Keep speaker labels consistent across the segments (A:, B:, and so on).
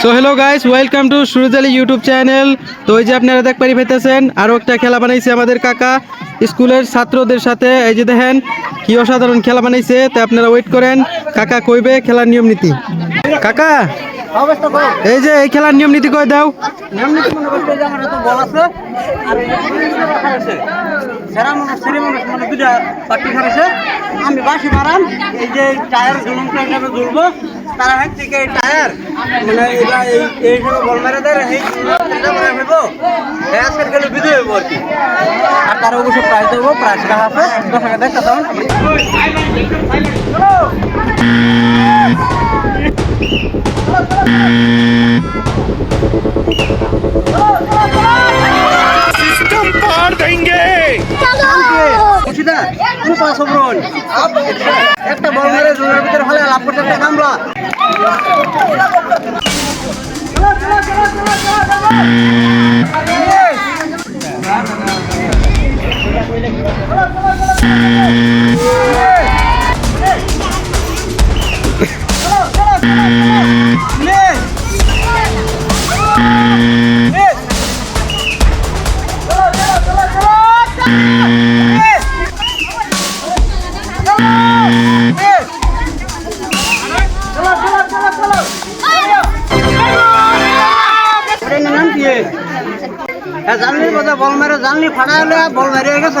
A: So hello guys welcome to Suraj Ali YouTube channel তো এই যে আপনারা দেখ পারি পেতেছেন আরও একটা খেলা বানাইছে আমাদের কাকা। স্কুলের ছাত্রদের সাথে, এই যে দেখেন, কি অসাধারণ খেলা বানাইছে, তো আপনারা ওয়েট করেন, কাকা কইবে খেলার নিয়ম নীতি। কাকা, এই যে এই খেলার নিয়ম নীতি কই দাও।
B: মনে পার্টি আমি বাসি মারাম, এই যে টায়ার ঝুলুমটা হিসাবে ঝুলবো তারা হাত থেকে এই টায়ার। মানে এবার এই এই হিসাবে বল মেরে দেয় এই এটা করে ফেলব। এই আজকের গেলে বিজয় হইব আর কি। আর তার অবশ্য প্রাইজ দেবো প্রাইজ রাখা আছে। দশ টাকা দেখতে তখন খুশিদা তুমি পাস হবরন একটা বল মেরে জোরের ভিতরে ফেলে লাভ করতে একটা কামলা এটার জানলি বোধহয় বল মেরে জানলি ফাটা হলে বল মেরে গেছে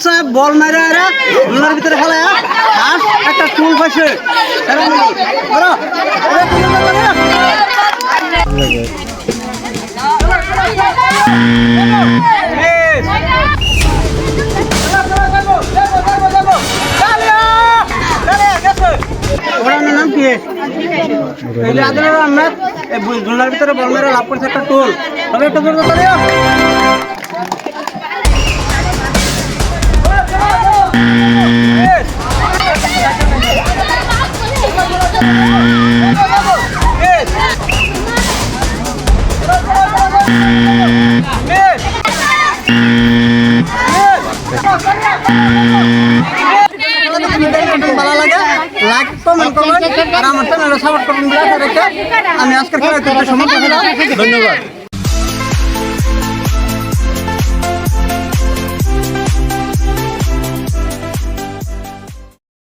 B: বাচ্চা, বল মারে আরে লুনার ভিতরে ফেলে আর একটা না। বেশ। ওটার নাম কি আদরের আহমেদ এই ভিতরে বল মেরে লাভ করছে একটা টোল তবে একটা আমি আজকের খেলা সময় ধন্যবাদ।